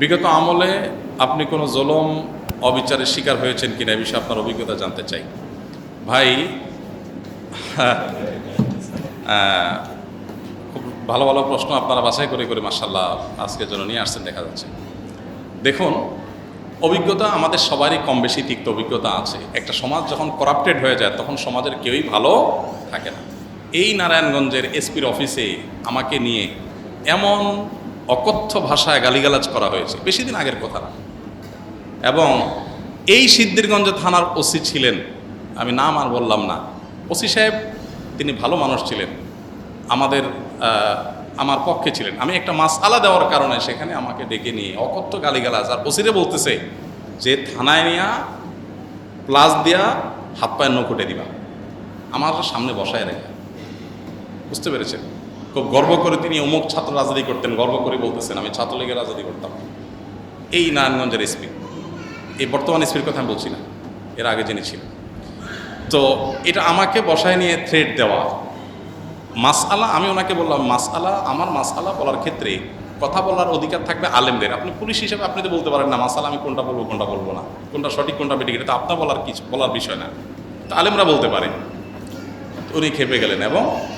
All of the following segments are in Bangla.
বিগত আমলে আপনি কোনো জলম, অবিচারের শিকার হয়েছেন কিনা এই বিষয়ে আপনার অভিজ্ঞতা জানতে চাই। ভাই খুব ভালো ভালো প্রশ্ন আপনারা বাছাই করে করে মার্শাল্লাহ আজকের জন্য নিয়ে আসছেন দেখা যাচ্ছে। দেখুন, অভিজ্ঞতা আমাদের সবারই কম বেশি তিক্ত অভিজ্ঞতা আছে। একটা সমাজ যখন করাপ্টেড হয়ে যায়, তখন সমাজের কেউই ভালো থাকে না। এই নারায়ণগঞ্জের এসপির অফিসে আমাকে নিয়ে এমন অকথ্য ভাষায় গালিগালাজ করা হয়েছে। বেশি দিন আগের কথা না। এবং এই সিদ্ধিরগঞ্জ থানার ওসি ছিলেন। আমি নাম আর বললাম না। ওসি সাহেব, তিনি ভালো মানুষ ছিলেন। আমাদের আমার পক্ষে ছিলেন। আমি একটা মাস আলা দেওয়ার কারণে সেখানে আমাকে ডেকে নিয়ে অকথ্য গালিগালাজ। আর ওসিরে বলতেছে যে, থানায় নিয়া প্লাস দিয়া, হাত পায়ের নকুটে দিবা। আমার সামনে বসায় রেখে। বুঝতে পেরেছেন? খুব গর্ব করে তিনি অমুক ছাত্র রাজনীতি করতেন, গর্ব করে বলতেছেন, আমি ছাত্রলীগের রাজনীতি করতাম। এই নারায়ণগঞ্জের এসপি এই বর্তমান এসপির কথা আমি বলছি না, এর আগে যিনি ছিলেন। তো এটা আমাকে বসায় নিয়ে থ্রেড দেওয়া। মাসআলা, আমি ওনাকে বললাম, মাসআলা, আমার মাসআলা বলার ক্ষেত্রে কথা বলার অধিকার থাকবে আলেমদের। আপনি পুলিশ হিসেবে আপনি তো বলতে পারেন না মাসালা আমি কোনটা বলব কোনটা বলব না। কোনটা সঠিক, কোনটা বেঠিক, এটা তো আপনার বলার কিছু, বলার বিষয় না। তো আলেমরা বলতে পারে। উনি খেপে গেলেন এবং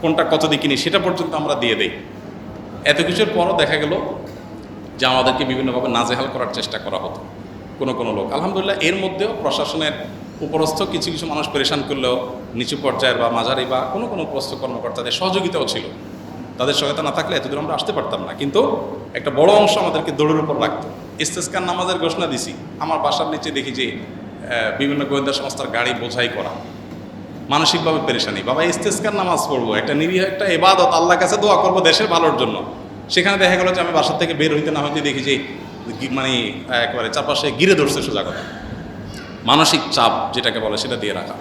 কোনটা কত দিয়ে কিনি সেটা পর্যন্ত আমরা দিয়ে দেই। এত কিছুর পরও দেখা গেল যে আমাদেরকে বিভিন্নভাবে নাজেহাল করার চেষ্টা করা হতো, কোনো কোনো লোক। আলহামদুলিল্লাহ, এর মধ্যেও প্রশাসনের উপরস্থ কিছু কিছু মানুষ পরেশান করলেও নিচু পর্যায়ের বা মাঝারি বা কোনো কোনো উপরস্থ কর্মকর্তাদের সহযোগিতাও ছিল। তাদের সহায়তা না থাকলে এতদূর আমরা আসতে পারতাম না। কিন্তু একটা বড় অংশ আমাদেরকে দৌড়ের উপর রাখতো। ইস্তেস্কার নামাজের ঘোষণা দিছি। আমার বাসার নিচে দেখি যে বিভিন্ন গোয়েন্দা সংস্থার গাড়ি বোঝাই করা। মানসিকভাবে পেরেশানি। বাবা ইস্তেস্কার নামাজ পড়ব, একটা নিরীহ, একটা এবাদত আল্লাহ কাছে দোয়া করব দেশের ভালোর জন্য। সেখানে দেখা গেলো যে আমি বাসার থেকে বের হইতে না হইতে দেখি যে মানে একবারে চারপাশে গিরে ধরছে সোজা কথা মানসিক চাপ যেটাকে বলে সেটা দিয়ে রাখা।